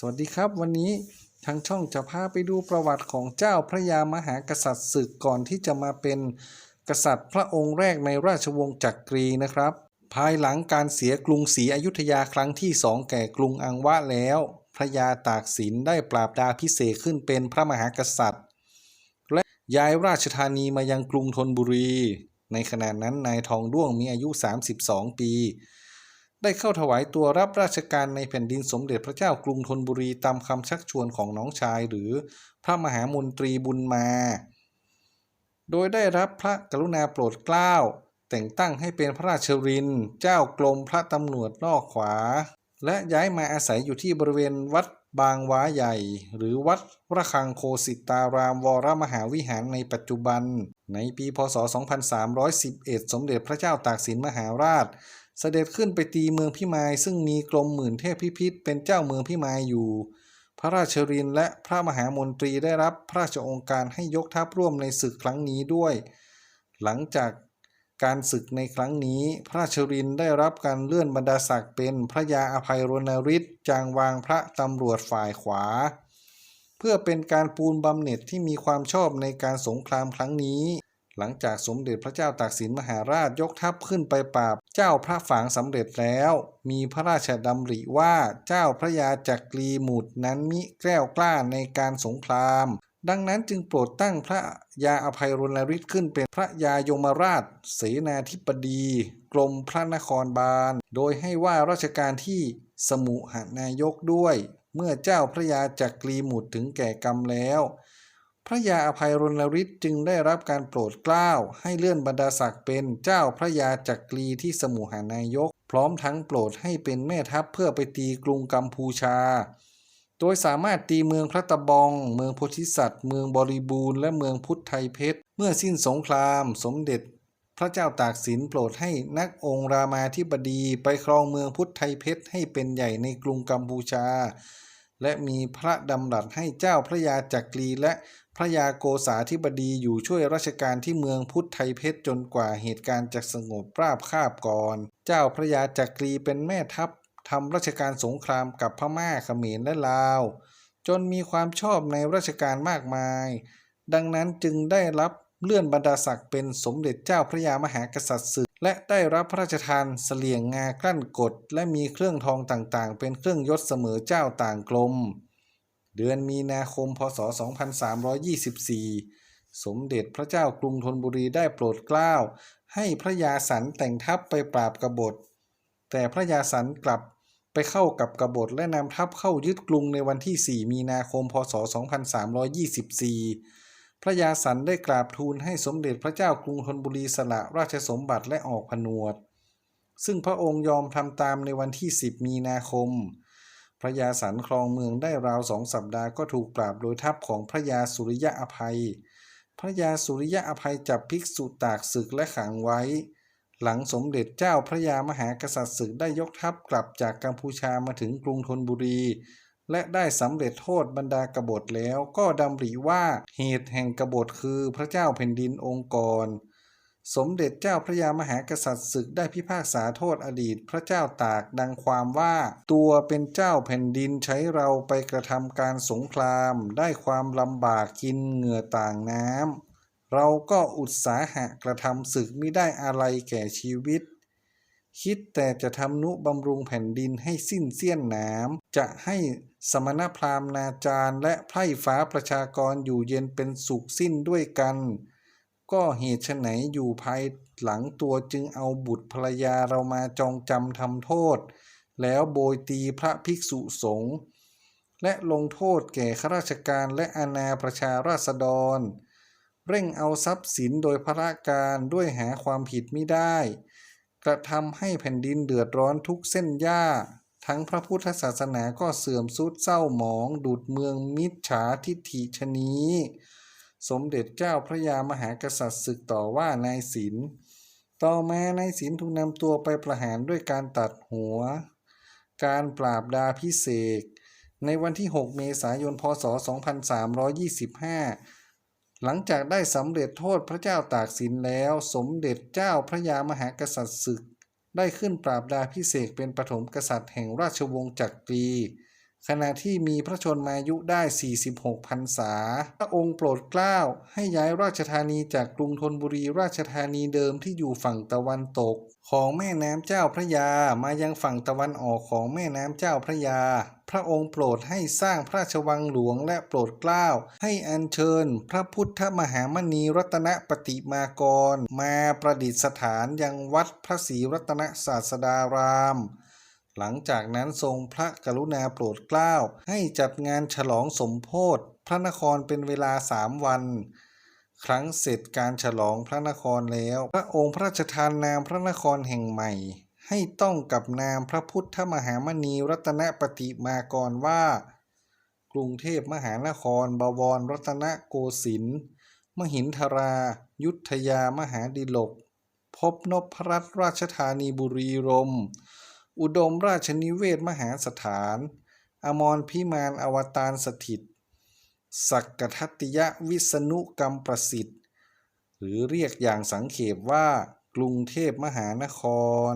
สวัสดีครับวันนี้ทางช่องจะพาไปดูประวัติของเจ้าพระยามหากษัตริย์ศึกก่อนที่จะมาเป็นกษัตริย์พระองค์แรกในราชวงศ์จักรีนะครับ ภายหลังการเสียกรุงศรีอยุธยาครั้งที่สองแก่กรุงอังวะแล้ว พระยาตากสินได้ปราบดาพิเศษขึ้นเป็นพระมหากษัตริย์ และย้ายราชธานีมายังกรุงธนบุรี ในขณะนั้นนายทองด้วงมีอายุ 32 ปี ได้เข้าถวายตัวรับราชการในแผ่นดินสมเด็จพระเจ้ากรุงธนบุรีตามคำชักชวนของน้องชายหรือพระมหามนตรีบุญมา โดยได้รับพระกรุณาโปรดเกล้า แต่งตั้งให้เป็นพระราชริน เจ้ากรมพระตำรวจนอกขวา และย้ายมาอาศัยอยู่ที่บริเวณวัดบางว้าใหญ่ หรือวัดระฆังโคสิตารามวรมหาวิหารในปัจจุบัน ในปีพศ 2311 สมเด็จพระเจ้าตากสินมหาราช เสด็จขึ้นไปตีเมืองพิมายซึ่งมีกรมหมื่นเทพพิพิธเป็นเจ้าเมืองพิมายอยู่ พระราชรินและพระมหามนตรีได้รับพระราชองค์การให้ยกทัพร่วมในศึกครั้งนี้ด้วย หลังจากการศึกในครั้งนี้ พระราชรินได้รับการเลื่อนบรรดาศักดิ์เป็นพระยาอภัยรณฤทธิ์จางวางพระตำรวจฝ่ายขวา เพื่อเป็นการปูนบำเหน็จที่มีความชอบในการสงครามครั้งนี้ หลังจากสมเด็จพระเจ้าตากสินมหาราชยกทัพขึ้นไปปราบเจ้าพระฝางสำเร็จแล้ว มีพระราชดำริว่าเจ้าพระยาจักรีหมุดนั้นมิแกล้วกล้าในการสงคราม ดังนั้นจึงโปรดตั้งพระยาอภัยรณฤทธิ์ขึ้นเป็นพระยายมราช เสนาธิบดี กรมพระนครบาล โดยให้ว่าราชการที่สมุหนายกด้วย เมื่อเจ้าพระยาจักรีหมุดถึงแก่กรรมแล้ว พระยาอภัยรณฤทธิ์จึงได้รับการโปรดเกล้าให้เลื่อนบรรดาศักดิ์เป็นเจ้าพระยาจักรีที่สมุหานายก พร้อมทั้งโปรดให้เป็นแม่ทัพเพื่อไปตีกรุงกัมพูชา โดยสามารถตีเมืองพระตะบอง เมืองโพธิสัตว์ เมืองบริบูรณ์และเมืองพุทธไทยเพชร เมื่อสิ้นสงคราม สมเด็จ พระเจ้าตากสินโปรดให้นักองค์รามาธิบดีไปครองเมืองพุทธไทยเพชรให้เป็นใหญ่ในกรุงกัมพูชา และมีพระดำรัสให้เจ้าพระยาจักรีและพระยาโกษาธิบดีอยู่ช่วยราชการที่เมืองพุทธไทยเพชรจนกว่าเหตุการณ์จะสงบราบคาบก่อน เจ้าพระยาจักรีเป็นแม่ทัพทำราชการสงครามกับพม่าเขมรและลาว จนมีความชอบในราชการมากมาย ดังนั้นจึงได้รับเลื่อนบรรดาศักดิ์เป็นสมเด็จเจ้าพระยามหากษัตริย์ศึก และได้รับพระราชทานเสลี่ยงงากลั้นกฎและมีเครื่องทองต่างๆ เป็นเครื่องยศเสมอเจ้าต่างกลม เดือนมีนาคมพศ 2324 สมเด็จพระเจ้ากรุงธนบุรีได้โปรดเกล้า ให้พระยาสันแต่งทัพไปปราบกบฏ แต่พระยาสันกลับไปเข้ากับกบฏและนำทัพเข้ายึดกรุงในวันที่ 4 มีนาคม พศ 2324 พระยาสันได้กราบทูลให้สมเด็จพระเจ้ากรุงธนบุรีสละราชสมบัติและออกผนวด ซึ่งพระองค์ยอมทำตามในวันที่ 10 มีนาคม พระยาสันครองเมืองได้ราวสองสัปดาห์ก็ถูกปราบโดยทัพของพระยาสุริยะอภัย พระยาสุริยะอภัยจับภิกษุตากศึกและขังไว้ หลังสมเด็จเจ้าพระยามหากษัตริย์ศึกได้ยกทัพกลับจากกัมพูชามาถึงกรุงธนบุรี และได้สำเร็จโทษบรรดากบฏแล้วก็ดำริว่าเหตุแห่งกบฏคือพระเจ้าแผ่นดินองค์กร สมเด็จเจ้าพระยามหากษัตริย์ศึกได้พิพากษาโทษอดีตพระเจ้าตากดังความว่า ตัวเป็นเจ้าแผ่นดินใช้เราไปกระทำการสงคราม ได้ความลำบากกินเหงื่อต่างน้ำเราก็อุตสาหะกระทำศึกไม่ได้อะไรแก่ชีวิต คิดแต่จะทำนุบำรุงแผ่นดินให้สิ้นเสี้ยนหนาม จะให้สมณพราหมณ์นาจารและไพร่ฟ้าประชากรอยู่เย็นเป็นสุขสิ้นด้วยกัน ก็เหตุไฉนอยู่ภายหลังตัวจึงเอาบุตรภรรยาเรามาจองจำทำโทษ แล้วโบยตีพระภิกษุสงฆ์และลงโทษแก่ข้าราชการและอาณาประชาราษฎร เร่งเอาทรัพย์สินโดยพระการด้วยหาความผิดไม่ได้ กระทำให้แผ่นดินเดือดร้อนทุกเส้นหญ้า ทั้งพระพุทธศาสนาก็เสื่อมทรุดเศร้าหมอง ดุดเมืองมิจฉาทิฐิชะนีสมเด็จเจ้าพระยามหากษัตริย์ศึกต่อว่านายศิลต่อมานายศิลถูกนำตัวไปประหารด้วยการตัดหัว การปราบดาพิเศษ ในวันที่ 6 เมษายน พศ 2325 หลังจากได้สำเร็จโทษพระเจ้าตากสินแล้ว สมเด็จเจ้าพระยามหากษัตริย์ศึก ได้ขึ้นปราบดาพิเศษเป็นปฐมกษัตริย์แห่งราชวงศ์จักรี ขณะที่มีพระชนมายุได้ 46พรรษา พระองค์โปรดเกล้าให้ย้ายราชธานีจากกรุงธนบุรีราชธานีเดิมที่อยู่ฝั่งตะวันตก ของแม่น้ำเจ้าพระยามายังฝั่งตะวันออกของแม่น้ำเจ้าพระยา พระองค์โปรดให้สร้างพระราชวังหลวงและโปรดเกล้าให้อัญเชิญ พระพุทธมหามณีรัตนปฏิมากร มาประดิษฐานยังวัดพระศรีรัตนศาสดาราม หลังจากนั้นทรงพระกรุณาโปรดเกล้า ให้จัดงานฉลองสมโพธิพระนครเป็นเวลาสามวัน ครั้งเสร็จการฉลองพระนครแล้ว พระองค์พระราชทานนามพระนครแห่งใหม่ ให้ต้องกับนามพระพุทธมหามณีรัตนปฏิมากรว่า กรุงเทพมหานครบวรรัตนโกสินทร์มหินทรา ยุทธยามหาดิลก พบนพรัตราชธานีบุรีรมย์ อุดมราชนิเวศมหาสถาน อมรพิมานอวตารสถิต สักกทัตติยวิษณุกรรมประสิทธิ์ หรือเรียกอย่างสังเขปว่ากรุงเทพมหานคร